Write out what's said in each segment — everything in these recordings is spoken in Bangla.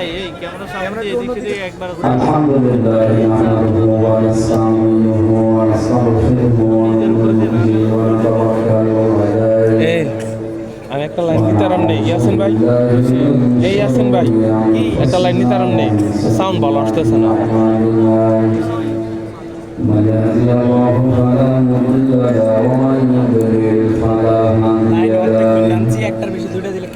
ভাই আমি একটা লাইন নিতে আরাম নেই। ইয়াসিন ভাই? এই ইয়াসিন ভাই একটা লাইন নিতে আরাম নেই। সাউন্ড ভালো আসতেছে না। লাইন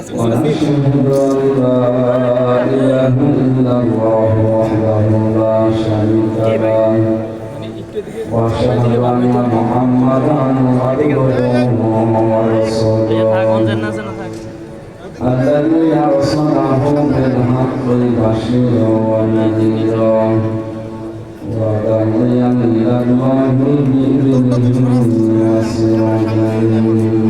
كسب سبيل لا إله إلا الله وحده لا شريك له وأشهد أن محمدا عبده ورسوله الذي أرسله بالحق بشيرا ونذيرا وداعيا إلى الله به بإذنه الناس منيرا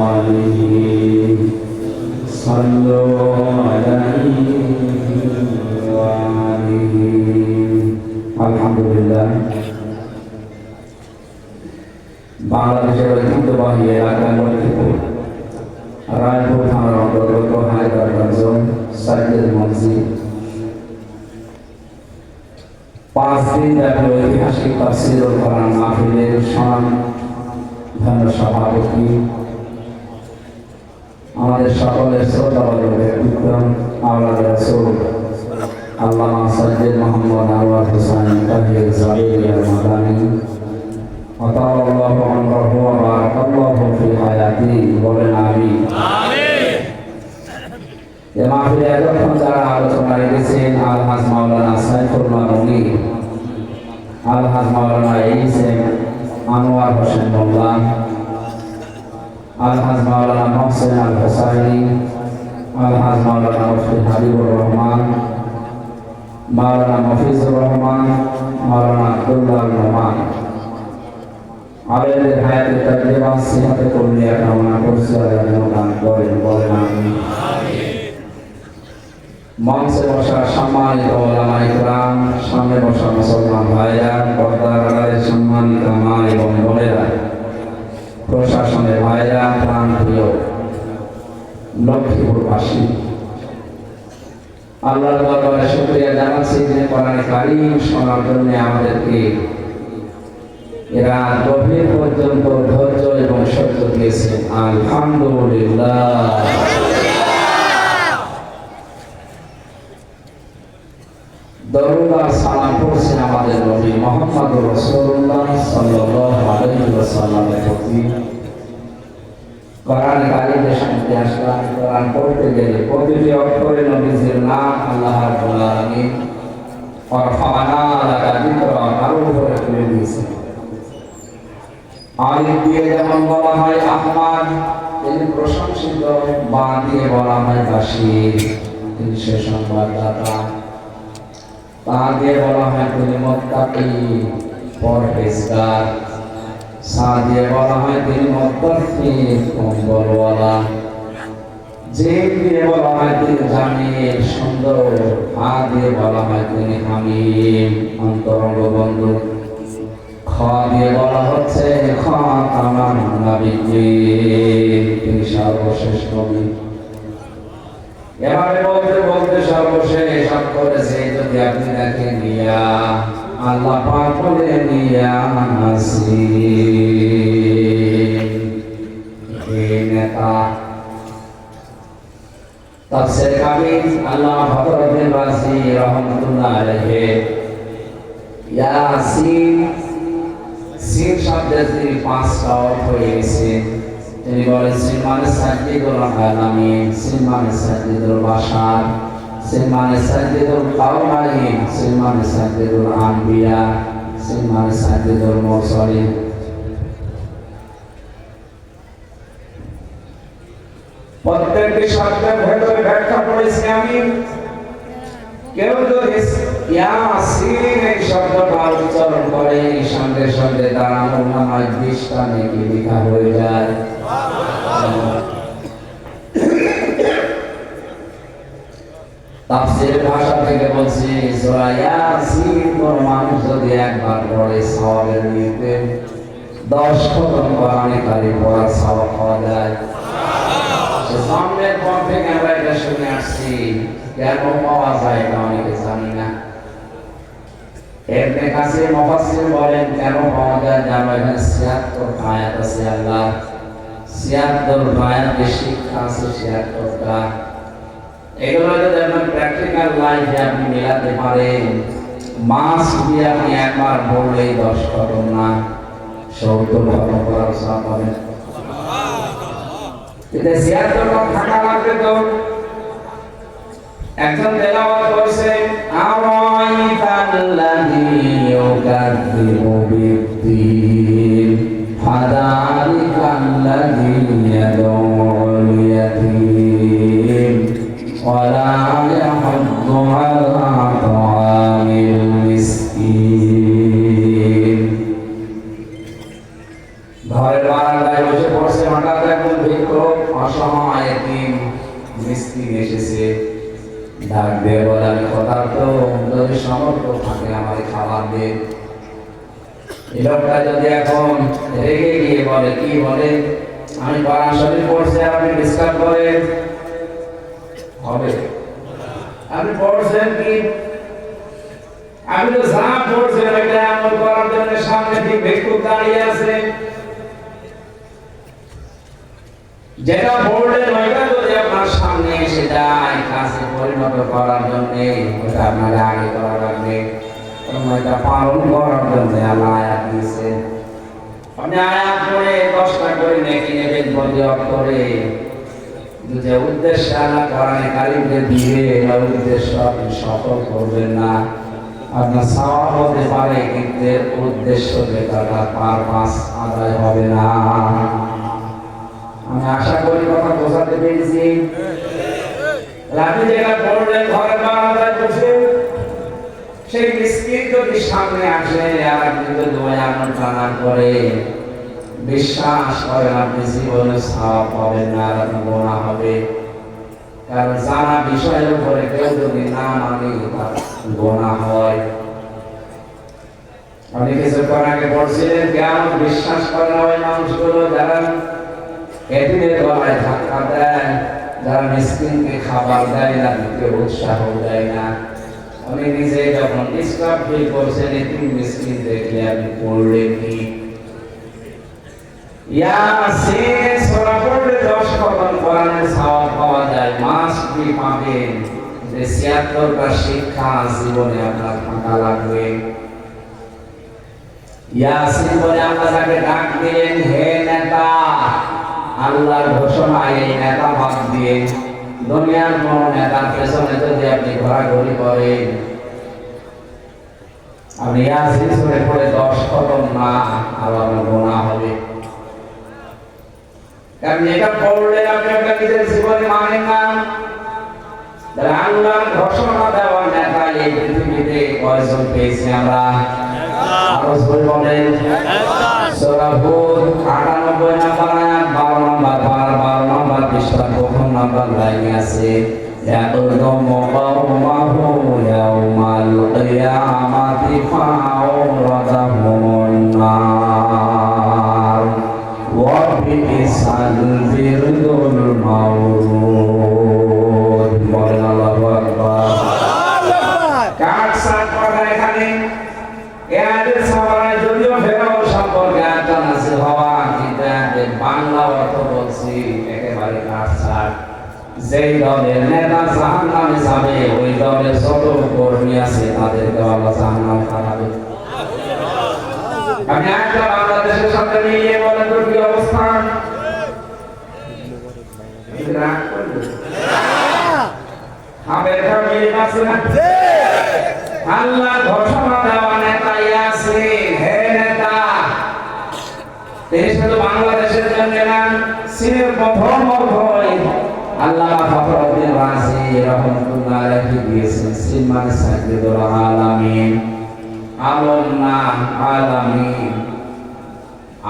خصاله صلوا عليه وآله الحمد لله বাংলাদেশের ঐতিহ্যবাহী এলাকায় গঠিত রায়পুর থানার অন্তর্গত হায়দ্রাবাদ সাইকেল মসজিদ পাঁচ দিন ব্যাপী ঐতিহাসিক তাফসির কোরআন মাহফিলের সনাম ধন্য সভাপতি আমাদের সকলের শ্রদ্ধাবাদ ব্যক্তিত্ব আওলাদ রাসূল আল্লামা সৈয়দ মোহাম্মদ আনোয়ার হোসেন তাহির জালিল আল মাদানী أطال الله عمره وبارك الله في حياته বলেন আমিন এ মাহফিলে এতক্ষণ যারা আলোচনা রেখেছেন আলহাজ মাওলানা সাইফুল্লাহ মনির আলহাজ মাওলানা এইসেম আনোয়ার হোসেন মোল্লা আলহাজ মাওলানা মহসেন আল হোসাইনি আলহাজ মাওলানা মুফতি হাবিবুর রহমান, মাওলানা মফিজুর রহমান, মাওলানা আব্দুল্লাহ রহমান। আলেদের হায়াতে তাকলিমা সিহাতে কল্যাণ কামনা করছি আর যেন দান করেন, বলেন আমি মঞ্চে বসা সম্মানিত লক্ষ্মীপুরবাসী আল্লাহর দরবারে শুকরিয়া জানাচ্ছি যে কোরআনে কারিম শোনার জন্য আমাদেরকে এরা গভীর পর্যন্ত ধৈর্য এবং সত্য দিয়েছে। আলহামদুলিল্লাহ। দরুদ সালাম পড়ছেন আমাদের নবী মোহাম্মদ রাসূলুল্লাহ সাল্লাল্লাহু আলাইহি ওয়াসাল্লামের প্রতি। কোরআন কারিমে শুনতে আসলাম, কোরআন পড়তে গেলে প্রতিটি অক্ষরে নবীজির নাম আল্লাহ রাব্বুল আলামিন অরফানা যিকরা আরও উপরে তুলে দিয়েছেন আলিফ দিয়ে যেমন বলা হয় আহমাদ তিনি প্রশংসিত বা দিয়ে বলা হয় বাসির তিনি সে সংবাদদাতা। তা দিয়ে বলা হয় তিনি মত্তাকি পরহেজগার। সা দিয়ে বলা হয় তিনি মত্তাকি কম্বলওয়ালা। যে দিয়ে বলা হয় তিনি জামিল সুন্দর হা দিয়ে বলা হয় তিনি হামিম, অন্তরঙ্গ বন্ধু। খ দিয়ে বলা হচ্ছে খাতামান নবিয়্যিন তিনি সর্বশেষ নবী এবারে সিন শব্দের তিনি পাঁচটা অর্থ এনেছেন তিনি বলেন সিন মানে সাজ্জিদুল আলামিন সিন মানে সাজ্জিদুল বাশার সিন মানে সাজ্জিদুল কাওমাইন সিন মানে সাজ্জিদুল আনবিয়া সিন মানে সাজ্জিদুল মুরসালিন প্রত্যেকটি শব্দের ভেতরে ব্যাখ্যা করেছি আমি কেউ যদি ইয়াসিন এই শব্দটা উচ্চারণ করে, সঙ্গে সঙ্গে তার আমল নামায় বিশটা লেখা হয়ে যায়? তাফসীর ভাষা থেকে বলছি, সূরা ইয়াসিন, কোন মানুষ যদি একবার পড়ে সওয়াবের নিয়তে 10 খতম কোরআনে কারীম পড়ার সওয়াব পাওয়া যায়। সামনের পর থেকে আমরা এটা শুনে আসছি, কেন পাওয়া যায় এটা অনেকে জানি না। এর কাছে মুফাসসির বলেন, কেন পাওয়া যায় এখানে 76 আয়াত আছে আল্লাহ 76 আয়াতে শিক্ষা আছে 76টা এগুলো যদি আপনার প্র্যাকটিক্যাল লাইফে আপনি মেলাতে পারেন। মাস দিয়ে আপনি একবার বললেই দশ খতম না। সত্তর খতম করার সব পাবেন। কিন্তু ছিয়াত্তর থাকা লাগবে তো। একজন তেলাওয়াত পড়ছে হঠাৎ একজন ভিক্ষুক অসহায় এতিম মিসকিন এসেছে ডাক দিয়ে বলে, আমি ক্ষতার্ত যদি সমর্থ থাকে আমার খাবার দে এই লোকটা যদি এখন রেগে গিয়ে বলে, কি বলে? আমি আপনি হবে। আপনি পড়ছেন কি? আমি তো যা এটা আমল করার জন্য সামনে ঠিক ভিক্ষুক দাঁড়িয়ে আছে। যেটা বললেন ওইটা যদি আপনার সামনে এসে যায়, কাজে পরিণত করার জন্য ওটা আপনার আগে করা লাগবে। ওইটা পালন করার জন্য আল্লাহ আয়াত দিয়েছে আপনি আয়াত পড়ে দশটা করে নেকি নেবেন বন্ধ করে। যে উদ্দেশ্য আল্লাহ কোরআনে কারিমকে দিয়ে ওই উদ্দেশ্য আপনি সফল করবেন না। আপনার সাওয়া হতে পারে, কিন্তু উদ্দেশ্য যেটা পার পাস আদায় হবে না। আমি আশা করি কথা বোঝাতে পেরেছি। ঘরের বারান্দায় বসে, সেই যদি সামনে আসে, আর টানা করে বিশ্বাস আপনি জীবনে সাপ পাবেন না গোনা হবে। কারণ জানা বিষয়ের উপরে কেউ যদি না মানে তার গোনা হয়। কিছুক্ষণ আগে পড়ছিলেন কেমন বিশ্বাস করে ওই মানুষগুলো, যারা এটিদের গলায় ধাক্কা দেন যারা মিসকিনকে খাবার দেয় না দিতে উৎসাহ দেয় না আমি নিজে যখন ডিস্টার্ব ফিল করছেন এতিম মিসকিন দেখলে আমি পড়লে কি ইয়াসিন সূরা পড়লে 10 কদম কোরআনের সওয়াব পাওয়া যায় মাস বি পাবেন যে 76 শিক্ষা জীবনে আপনার থাকা লাগবে ইয়াসিন বলে আল্লাহ তাকে ডাক দিলেন হে নেতা আল্লাহর ঘোষণা এই নেতা বাদ দিয়ে দুনিয়ার কোন নেতার পেছনে যদি আপনি ঘোরাঘুরি করেন আপনি ইয়াসিন সুরে পড়ে দশ কদম না আর আপনার গোনা হবে। কারণ এটা পড়লে আপনি একটা নিজের জীবনে মানেন না। আল্লাহর ঘোষণা দেওয়া নেতা এই পৃথিবীতে কয়জন পেয়েছি আমরা? আরও বলেন। সূরা 98 নাম্বার আয়াত। 12 নাম্বার পারা 12 নাম্বার পৃষ্ঠা প্রথম নাম্বার লাইনে আছে يقدم قومه يوم القيامة فأوردهم النار وبئس الورد المورود যেই দলের নেতা জাহান নামে যাবে ওই দলের যত কর্মী আছে তাদেরকে আল্লাহ জাহান নামে খাটাবে আমি একটা বাংলাদেশের সাথে মিলিয়ে বলেন তো কি অবস্থান? আছে আল্লাহ ঘোষণা দেওয়া নেতা ইয়াসিন হে নেতা। তিনি শুধু বাংলাদেশের জন্য না চীনের প্রথম অভয় আল্লাহ ফখরুদ্দিন রাজি রহমতুল্লাহ আলাইহি দিয়েছেন চীন মানে সাইয়্যিদুল আলামিন। আলম না আলামিন।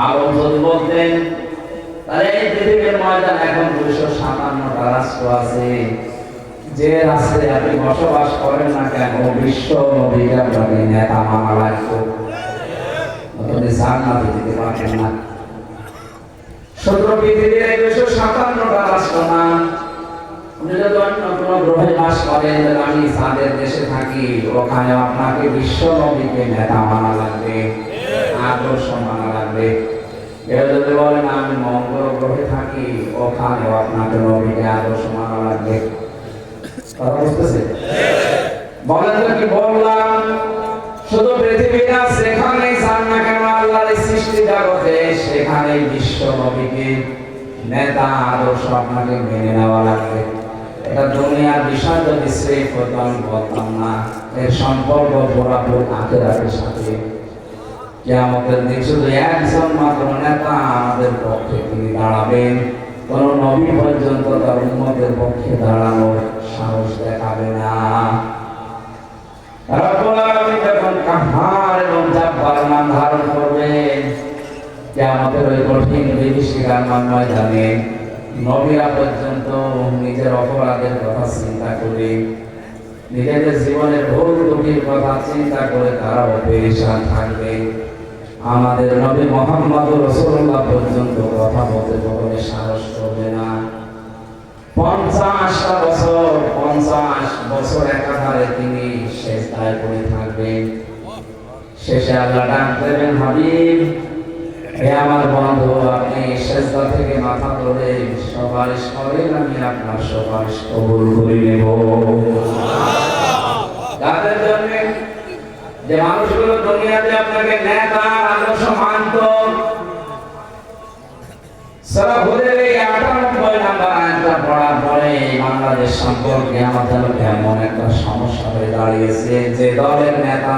আলম যদি বলতেন তাহলে এই পৃথিবীর ময়দান এখন দুইশো সাতান্নটা রাষ্ট্র আছে। যে রাষ্ট্রে আপনি বসবাস করেন না কেন, বিশ্ব আপনাকে নেতা লাগতো আপনি জান্নাতে যেতে পারবেন না। শুধু পৃথিবীর দুইশো সাতান্নটা রাষ্ট্র না যদি কোনো গ্রহে বাস করেন নেতা মানা লাগবে, আদর্শ মানা লাগবে। বলেন আমি বুঝতেছে? বলেন কি বললাম? শুধু পৃথিবী না সেখানেই চান না বিশ্ব নবীকে নেতা, আদর্শ আপনাকে মেনে নেওয়া লাগবে। এটা দুনিয়ার বিষয় যদি স্রেফ হতো, আমি বলতাম, না, এর সম্পর্ক পুরাপুরি আখেরাতের সাথে। কেয়ামতের দিন শুধু একজন মাত্র নেতা আমাদের পক্ষে তিনি দাঁড়াবেন। কোন নবী পর্যন্ত তার উম্মতের পক্ষে দাঁড়ানোর সাহস দেখাবে না। যখন নাম ধারণ করবেন, কিয়ামতের ওই কঠিন বিভীষিকার ময়দানে নবীরা পর্যন্ত নিজের অপরাধের কথা চিন্তা করে, নিজেদের জীবনের ভুল ত্রুটির কথা চিন্তা করে তারাও পেরেশান থাকবে। আমাদের নবী মোহাম্মদ রসুল্লাহ পর্যন্ত কথা বলতে কখনো সাহস করবে না। পঞ্চাশটা বছর, পঞ্চাশ বছর একাধারে তিনি শেষ দায় করে থাকবেন। শেষে আল্লাহ ডাক দেবেন, হাবিব সুপারিশ করেন আমি আপনার সুপারিশ কবুল করে নেব। তাদের জন্য যে মানুষগুলো দুনিয়াতে আপনাকে নেতা, আদর্শ মানত, সারা ভোরের এই আটানব্বই নাম্বার আয়াতটা পড়ার পরে বাংলাদেশ সম্পর্কে আমাদের এমন একটা সমস্যা হয়ে দাঁড়িয়েছে, যে দলের নেতা